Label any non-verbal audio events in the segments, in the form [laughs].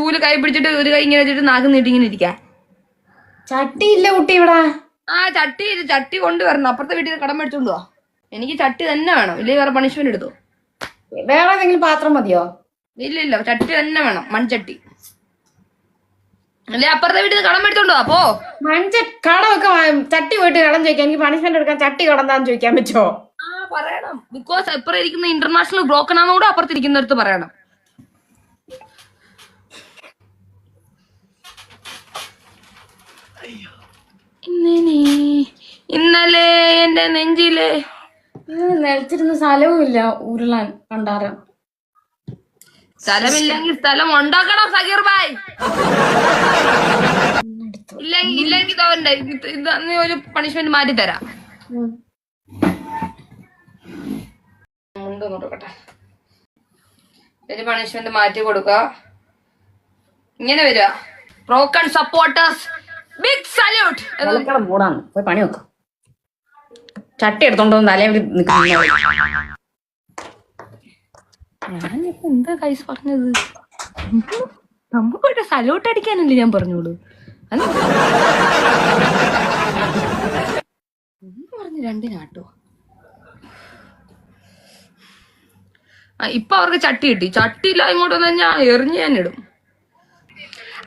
ചൂൽ കൈ പിടിച്ചിട്ട് ഒരു കൈ ഇങ്ങനെ വെച്ചിട്ട് നാക്ക് നീട്ടി ഇങ്ങനെ ഇരിക്കാ. ഇല്ല കുട്ടി ഇവിടെ. ആ ചട്ടി ചട്ടി കൊണ്ടുവരണം അപ്പുറത്തെ വീട്ടിൽ കടം മേടിച്ചോണ്ട് പോവാ എനിക്ക് ചട്ടി തന്നെ വേണം. ഇല്ലെങ്കിൽ വേറെ പണിഷ്മെന്റ് എടുത്തു. വേറെ ഏതെങ്കിലും പാത്രം മതിയോ? ഇല്ല ഇല്ല. ചട്ടി തന്നെ വേണം. മൺചട്ടി. അല്ലെ അപ്പുറത്തെ വീട്ടിൽ കടം മേടിച്ചോണ്ട് അപ്പോ പോ. മഞ്ച കടമൊക്കെ ചട്ടി പോയിട്ട് കടം ചോദിക്കാം. എനിക്ക് പണിഷ്മെന്റ് എടുക്കാൻ ചട്ടി കടന്താന്ന് ചോദിക്കാൻ പറ്റുമോ? ആ പറയണം. ബിക്കോസ് ഇപ്പുറം ഇരിക്കുന്ന ഇന്റർനാഷണൽ ബ്രോക്കൺ ആണെന്നുകൂടെ അപ്പുറത്തിരിക്കുന്നിടത്ത് പറയണം. ഇന്നലെ ഇന്നലെ എന്റെ നെഞ്ചിലെ നിലച്ചിരുന്ന സ്ഥലവും ഇല്ല ഉരുളാൻ കണ്ടാരം സ്ഥലമില്ലെങ്കിൽ സ്ഥലം ഉണ്ടാക്കണം സഗീർ ബായ് ഇല്ലെങ്കിൽ ഇല്ലെങ്കിൽ ഇതവന്റെ ഇത് ഇത് നീ ഒരു പണിഷ്മെന്റ് മാറ്റി തരാ. നോക്കട്ടെ ഒരു പണിഷ്മെന്റ് മാറ്റി കൊടുക്ക. ഇങ്ങനെ വരിക. ബ്രോക്കൺ സപ്പോർട്ടേഴ്സ് ബിഗ് സല്യൂട്ട് വെള്ളക്കട മൂടാന്ന് പോയി പണി വെക്കാം. ചട്ടി എടുത്തോണ്ട് തലേ ഞാനിപ്പോ എന്താ കൈസ് പറഞ്ഞത്? നമുക്ക് സല്യൂട്ട് അടിക്കാനല്ലേ ഞാൻ പറഞ്ഞോളൂ. ഒന്ന് പറഞ്ഞു രണ്ടിനാട്ടോ ഇപ്പൊ അവർക്ക് ചട്ടി കിട്ടി. ചട്ടി ഇല്ല ഇങ്ങോട്ട് വന്നു ഞാൻ എറിഞ്ഞ് ഞാൻ ഇടും.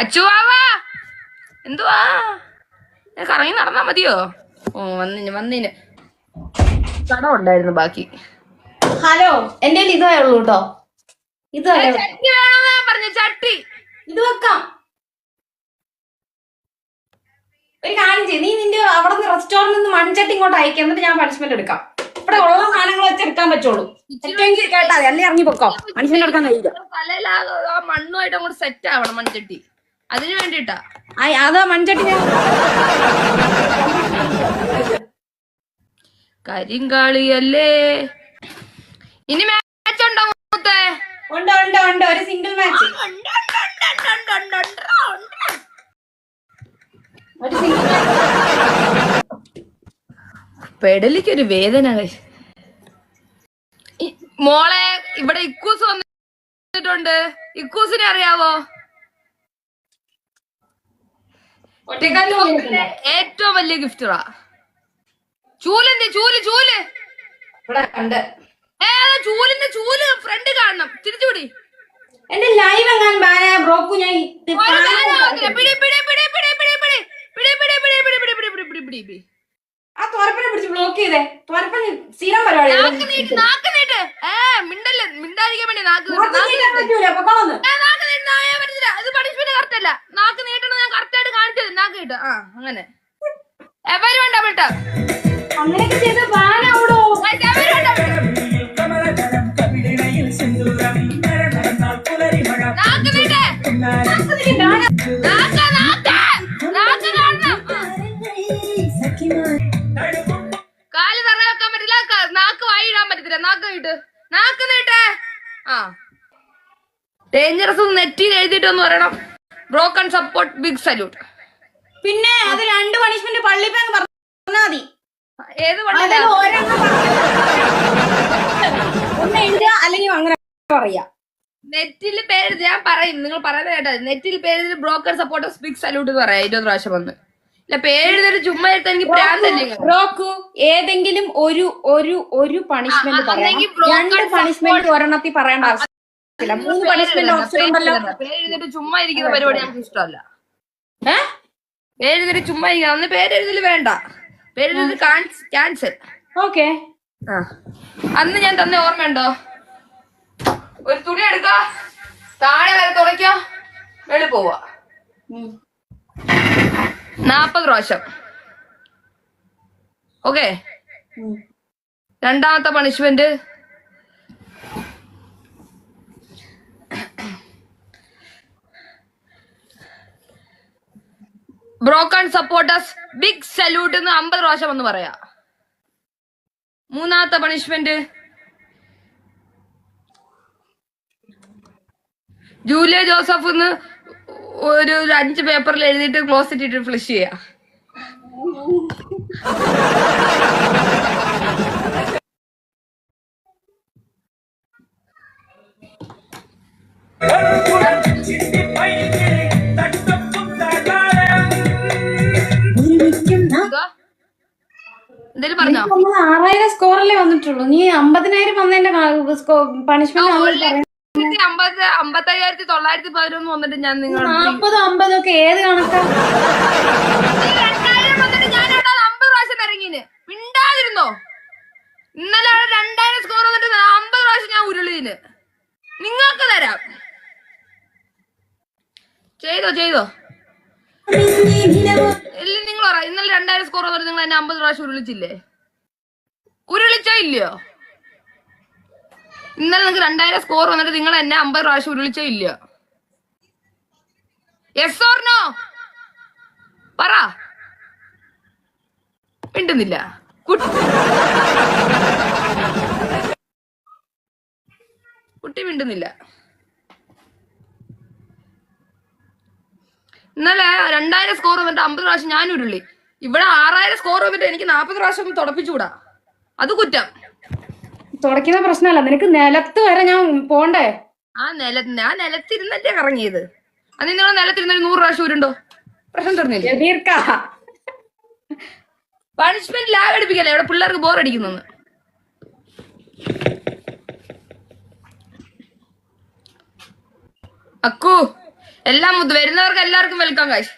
അച്ചുവാവാ എന്തുവാ? ഞാൻ കറങ്ങി നടന്നാ മതിയോ? ഓ വന്നിന് വന്നിന്. കടം ഉണ്ടായിരുന്നു ബാക്കി. ഹലോ എന്റെ ഇതേ ഉള്ളൂ കേട്ടോ ഇത് പറഞ്ഞു ചട്ടി. ഇത് വെക്കാം. ഒരു കാര്യം ചെയ്യും നീ നിന്റെ അവിടെ നിന്ന് റെസ്റ്റോറന്റിൽ നിന്ന് മൺചട്ടി ഇങ്ങോട്ട് അയക്കാം എന്നിട്ട് ഞാൻ പണിഷ്മെന്റ് എടുക്കാം. ഇവിടെ ഉള്ള സാധനങ്ങൾ വെച്ച് എടുക്കാൻ പറ്റുള്ളൂ. കേട്ടാ അല്ലേ ഇറങ്ങി പൊക്കോ? പണിഷ്മെന്റ് എടുക്കാൻ കഴിയില്ല. മണ്ണുമായിട്ട് അങ്ങോട്ട് സെറ്റ് ആവണം മൺചട്ടി. അതിനു വേണ്ടിട്ടാ അതാ മൺചട്ടി ഞാൻ കരിങ്കാളിയല്ലേ? ഇനി മാച്ച് ഉണ്ടോ മൂത്തേ? ഉണ്ട് ഉണ്ട് ഉണ്ട്? ഒരു സിംഗിൾ മാച്ച് ഒരു സിംഗിൾ പെടലിക്ക് ഒരു വേദന. മോളെ ഇവിടെ ഇക്കൂസ് വന്നിട്ടുണ്ട്. ഇക്കൂസിനെ അറിയാവോ? ഒറ്റക്കാലിൽ ഏറ്റവും വലിയ ഗിഫ്റ്ററാ ചൂലെന്തി ചൂൽ ചൂൽ. ഇവിടെ ഏ ചൂലിന്റെ ചൂൽ ഫ്രണ്ട് കാണണം. തിരിച്ചുപിടി. എന്റെ ലൈവ് എങ്ങാൻ ബ്രോക്കു ഞാൻ ടാഗ് കിട്ടും ആ അങ്ങനെ. എവരും ഡബിൾ ടാഗ് ഡബിൾ കാൽ തറ വെക്കാൻ പറ്റില്ല. നാക്ക് വായിടാൻ പറ്റത്തില്ല. നാക്ക് നീട്ട്. നാക്ക് നീട്ടേ. ആ. ഡേഞ്ചറസ് നെറ്റിൽ എഴുതിയിട്ടൊന്ന് പറയണം. ബ്രോക്കൺ സപ്പോർട്ട് ബിഗ് സല്യൂട്ട് പിന്നെ അത് രണ്ട് പണിഷ്മെന്റ് പള്ളി പള്ളിപ്പേങ്ങ് പറഞ്ഞാ മതി. ഏത് ഒന്ന് എഴുതുക അല്ലെങ്കിൽ അങ്ങനെ പറയാ. നെറ്റിൽ പേര് ഞാൻ പറയും. നിങ്ങൾ പറയുന്നത് കേട്ടോ. നെറ്റിൽ പേരെഴുതി ബ്രോക്കർ സപ്പോർട്ട് ബിഗ് സല്യൂട്ട് എന്ന് പറയാം. ഇരുപത് പ്രാവശ്യം വന്ന്. ഇല്ല പേരെഴുതി ചുമ്മാ എടുത്ത് എനിക്ക് പ്രാന്തല്ലേ ബ്രോക്കു ഏതെങ്കിലും ഒരു ഒരു ഒരു പണിഷ്മെന്റ് broken രണ്ട് പണിഷ്മെന്റ് ഒരെണ്ണത്തിൽ പറയേണ്ട ആവശ്യമില്ല. മൂന്ന് പണിഷ്മെന്റ് ഓപ്ഷൻ ഉണ്ടല്ലോ. പേരെഴുതിട്ട് ചുമ്മാ ഇരിക്കുന്ന പരിപാടി ഞങ്ങൾക്ക് ഇഷ്ടമല്ല. ഏ? പേരെഴുതിട്ട് ചുമ്മാ ഇരിക്കുക അന്ന് പേരെഴുതൽ വേണ്ട. പേരെഴുതി ക്യാൻസൽ. ഓക്കെ. ആ. അന്ന് ഞാൻ തന്നെ ഓർമ്മയുണ്ടോ ഒരു തുണി എടുക്ക. താഴെ വരെ തുടയ്ക്ക വെളി പോവാ. നാപ്പത് പ്രാവശ്യം. ഓക്കെ? രണ്ടാമത്തെ punishment broken supporters big salute എന്ന് അമ്പത് പ്രാവശ്യം ഒന്ന് പറയാ. മൂന്നാമത്തെ പണിഷ്മെന്റ് ജൂലിയ ജോസഫ് എന്ന് ഒരു അഞ്ച് പേപ്പറിൽ എഴുതിയിട്ട് ക്ലോസ് ഇട്ടിട്ട് ഫ്ലഷ് ചെയ്യാ. ചിന്തി ആറായിരം സ്കോറല്ലേ വന്നിട്ടുള്ളൂ. നീ അമ്പതിനായിരം വന്നതിന്റെ പണിഷ്മെന്റ് അമ്പത് അമ്പത്തയ്യായിരത്തി തൊള്ളായിരത്തി പതിനൊന്ന് വന്നിട്ട് ഞാൻ നിങ്ങൾ നാപ്പതും അമ്പതും ഒക്കെ ഏത് കണക്കാ? മിണ്ടാതിരുന്നോ? ഇന്നലെ രണ്ടായിരം സ്കോർ വന്നിട്ട് അമ്പത് പ്രാവശ്യം ഞാൻ ഉരുളിന്. നിങ്ങൾക്ക് തരാം. ചെയ്തോ ചെയ്തോ. ഇന്നലെ രണ്ടായിരം സ്കോർ വന്നിട്ട് നിങ്ങൾ എന്നെ അമ്പത് പ്രാവശ്യം ഉരുളിച്ചില്ലേ? ഉരുളിച്ചോ ഇല്ലയോ? ഇന്നലെ നിങ്ങൾക്ക് രണ്ടായിരം സ്കോർ വന്നിട്ട് നിങ്ങൾ എന്നെ അമ്പത് പ്രാവശ്യം ഉരുളിച്ചോ ഇല്ലയോ? എസ് ഓർണോ പറ. മിണ്ടുന്നില്ല. കുട്ടി മിണ്ടുന്നില്ല. ഇന്നലെ രണ്ടായിരം സ്കോർ വന്നിട്ട് അമ്പത് പ്രാവശ്യം ഞാൻ ഉരുളി. ഇവിടെ ആറായിരം സ്കോർ വന്നിട്ട് എനിക്ക് നാൽപ്പത് പ്രാവശ്യം തുടപ്പിച്ചുകൂടാ? അത് കുറ്റം. തുടക്കുന്ന പ്രശ്നമല്ല. നിനക്ക് നിലത്ത് വരെ ഞാൻ പോണ്ടേ? ആ നില ആ നിലത്തിരുന്നല്ലേ കറങ്ങിയത്. അത് നിങ്ങൾ നിലത്തിരുന്ന ഒരു നൂറ് പ്രാവശ്യം ഉരുണ്ടോ പ്രശ്നം തീർന്നില്ല? പണിഷ്മെന്റ് ലാഗ് അടിപ്പിക്കല്ലേ? ഇവിടെ പിള്ളേർക്ക് ബോർ അടിക്കുന്നു അക്കു. എല്ലാം മുത്ത് വരുന്നവർക്ക് എല്ലാവർക്കും വെൽക്കം കാശ്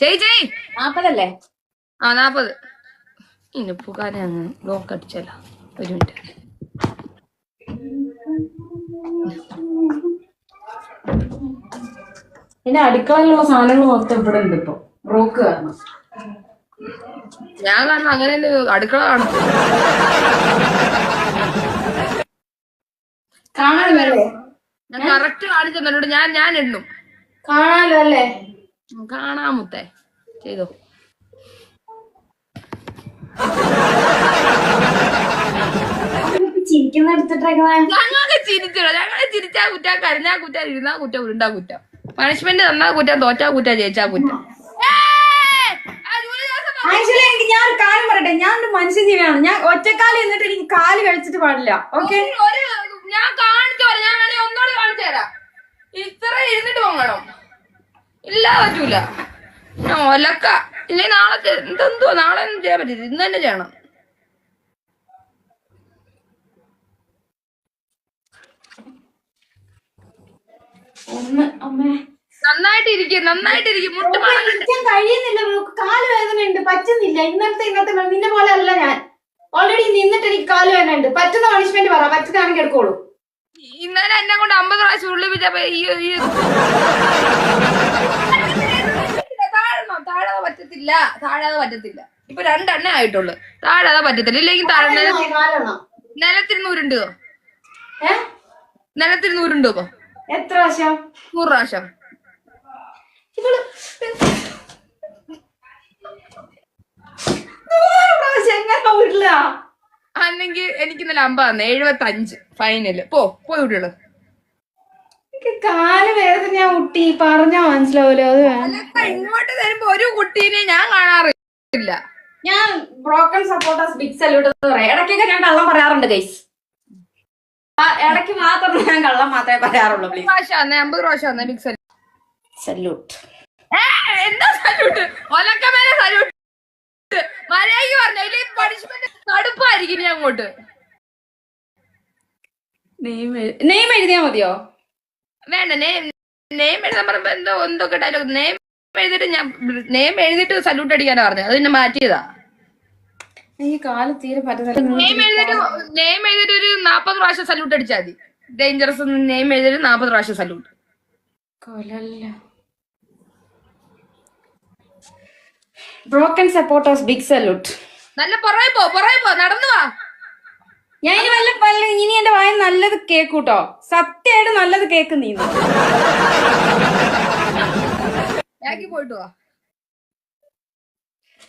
ചെയ് ചെയ് നാപ്പതല്ലേ? ആ നാപ്പത്. ഇനി പുകാരെ അങ്ങ് ലോക്ക് അടിച്ചല്ല ഒരു മിനിറ്റ് എന്റെ അടുക്കളയിലുള്ള സാധനങ്ങൾ മൊത്തം ഇവിടെ ഉണ്ട് ഇപ്പൊ. റോക്ക് കാരണം. ഞാൻ കാരണം അങ്ങനെ അടുക്കള കാണും കാണാനല്ലേ ഞാൻ കറക്റ്റ് കാണിച്ചു തന്നോട് ഞാൻ ഞാൻ എണ്ണും. കാണാലോ അല്ലേ? കാണാം മുത്തേ. ചെയ്തോ. ഞങ്ങൾക്ക് ചിരിച്ചോ ഞങ്ങളെ ചിരിച്ചാ കുറ്റ കരഞ്ഞാ കുറ്റ ഇരുന്നാ കുറ്റ ഉരുണ്ടാ കുറ്റ. പണിഷ്മെന്റ് തന്നാ കുറ്റ തോറ്റാ കുറ്റ ജയിച്ചാ കുറ്റ. ഞാൻ കാര്യം പറയട്ടെ. ഞാൻ ഒരു മനുഷ്യജീവിയാണ് ഞാൻ ഒറ്റക്കാലം എന്നിട്ട് എനിക്ക് കാൽ കഴിച്ചിട്ട് പാടില്ല. ഓക്കെ? ഞാൻ കാണിച്ചു തരാം. ഞാൻ വേണേ ഒന്നോട് കാണിച്ചു തരാം. ഇത്ര ഇരുന്നിട്ട് പോകണം ഇല്ല പറ്റൂല. ഒലക്ക. ഇല്ലേ നാളെ എന്തെന്തോ നാളെ ഒന്നും ചെയ്യാൻ പറ്റില്ല. ഇന്ന് തന്നെ ചെയ്യണം. നന്നായിട്ട് ഇരിക്കും നന്നായിട്ട് ഇരിക്കും കഴിയുന്നില്ല. ഇവൾക്ക് കാൽ വേദനയുണ്ട്. പറ്റുന്നില്ല. ഇന്നത്തെ ഇന്നത്തെ നിന്നെ പോലെ അല്ല ഞാൻ. ഓൾറെഡി നിന്നിട്ട് എനിക്ക് കാൽ വേദന ഉണ്ട് പറ്റുന്ന പണിഷ്മെന്റ് പറ. പറ്റുന്നതാണെങ്കിൽ എടുക്കോളൂ. ഇന്നലെ എന്നെ കൊണ്ട് അമ്പത് പ്രാവശ്യം ഈ താഴണം താഴാതെ പറ്റത്തില്ല. താഴാതെ പറ്റത്തില്ല. ഇപ്പൊ രണ്ടെണ്ണേ ആയിട്ടുള്ളു. താഴാതെ പറ്റത്തില്ല. ഇല്ലെങ്കിൽ താഴെ നിലത്തിരുന്നൂരുണ്ടോ കാലെണ്ണം നിലത്തിരുന്ന് ഉരുണ്ടോ ഏ? നിലത്തിരുന്ന് ഉരുണ്ടോ ഇപ്പൊ? എത്ര പ്രാവശ്യം? നൂറ് പ്രാവശ്യം. ഇവൾ എങ്ങനെ ഉരുള അല്ലെങ്കിൽ എനിക്ക് ഇന്നലെ അമ്പത് തന്നെ എഴുപത്തി അഞ്ച് ഫൈനൽ പോ പോയി വിടുള്ളു. എനിക്ക് കാൽ വേദന കുട്ടി പറഞ്ഞാ മനസ്സിലാവൂലോ അത് ഇങ്ങോട്ട് തരുമ്പോ ഒരു കുട്ടീനെ ഞാൻ കാണാറില്ല. ഞാൻ ബ്രോക്കൺ സപ്പോർട്ടേഴ്സ് ബിഗ് സല്യൂട്ട് പറയാം. ഇടയ്ക്കൊക്കെ ഞാൻ കള്ളം പറയാറുണ്ട് ഗൈസ് ഇടയ്ക്ക് മാത്രം ഞാൻ കള്ളം മാത്രമേ പറയാറുള്ളൂ പ്രാവശ്യം വന്നേ അമ്പത് പ്രാവശ്യം വന്നേ ബിഗ് സല്യൂട്ട് സല്യൂട്ട് എന്താ സല്യൂട്ട് ഒലക്കമേലെ സല്യൂട്ട് മര്യാദയ്ക്ക് പറഞ്ഞു. പണിഷ്മെന്റ് കടുപ്പായിരിക്കും അങ്ങോട്ട്. നെയിം നെയിം എഴുതിയാ മതിയോ? വേണ്ട നെയിം നെയിം എഴുതാൻ പറയുമ്പോ എന്തോ എന്തൊക്കെ ഡയലോഗ് നെയിം എഴുതിട്ട് ഞാൻ നെയിം എഴുതിട്ട് സല്യൂട്ട് അടിക്കാനാ പറഞ്ഞത് അത് പിന്നെ മാറ്റിയതാ. ഈ കാൽ തീരെ എഴുതിട്ട് ഒരു നാപ്പത് പ്രാവശ്യം സല്യൂട്ട് അടിച്ചാൽ മതി. ഡേഞ്ചറസ് നെയ്മ് എഴുതിട്ട് നാപ്പത് പ്രാവശ്യം സല്യൂട്ട് കൊലല്ല. ബ്രോക്കൺ സപ്പോർട്ടേഴ്സ് ബിഗ് സല്യൂട്ട് നല്ല പുറകെ പോ പുറകെ പോ നടന്നു വാ. ഞാൻ ഇനി വല്ല പല്ല ഇനി എന്റെ വായ നല്ലത് കേക്കൂട്ടോ. സത്യമായിട്ട് നല്ലത് കേക്ക് നീ. പോയിട്ട് വാ.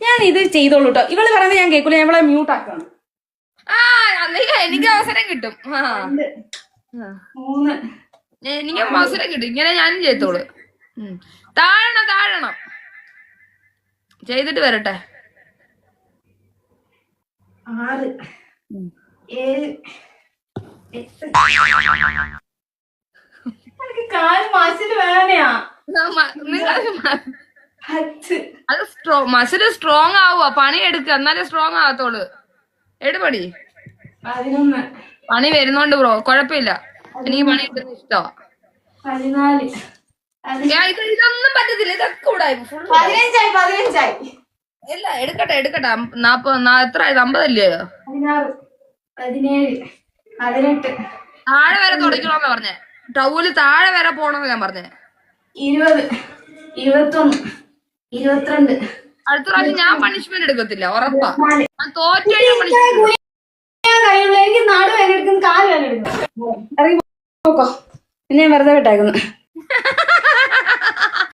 ഞാൻ ഇത് ചെയ്തോളൂ കേട്ടോ ഇവൾ പറയുന്നത് ഞാൻ കേക്കൂല ഞാൻ ഇവളെ മ്യൂട്ട് ആക്കണം. ആ എനിക്ക് അവസരം കിട്ടും. എനിക്ക് അവസരം കിട്ടും. ഇങ്ങനെ ഞാനും ചെയ്തോളൂ. താഴണം താഴണം. ചെയ്തിട്ട് വരട്ടെ. ആറ് ഏഴ് എട്ട്. കാൽ അത് സ്ട്രോ മസിൽ സ്ട്രോങ് ആവുക പണി എടുക്കുക എന്നാലേ സ്ട്രോങ് ആകത്തോൾ എടുപടി പണി? വരുന്നോണ്ട് ബ്രോ കൊഴപ്പില്ല. എനിക്ക് പണി എടുക്കുന്ന ഇഷ്ടമാ പതിനാല്. പതി- ഞാൻ ഇത് ഇതൊന്നും പറ്റത്തില്ല. ഇതൊക്കെ കൂടായി ഫുൾ പതിനഞ്ചായി പതിനഞ്ചായി. ഇല്ല എടുക്കട്ടെ എടുക്കട്ടെ. നാപ്പത് എത്ര ആയത്? അമ്പതല്ലേ? താഴെ വരെ തുടയ്ക്കണമെന്നാ പറഞ്ഞേ. ടൗൽ താഴെ വരെ പോണെന്ന് ഞാൻ പറഞ്ഞേ. ഇരുപത് ഇരുപത്തൊന്ന് ഇരുപത്തിരണ്ട്. അടുത്ത പ്രാവശ്യം ഞാൻ പണിഷ്മെന്റ് എടുക്കത്തില്ല ഉറപ്പാ. ഞാൻ തോറ്റു പണിഷ്മെന്റ് എനിക്ക് നാട് വേറെ എടുക്കുന്നു കാൽ വേറെ എടുക്കുന്നു ഇറങ്ങി പോക്കോ വെറുതെ വിട്ടേക്കുന്നു. [laughs]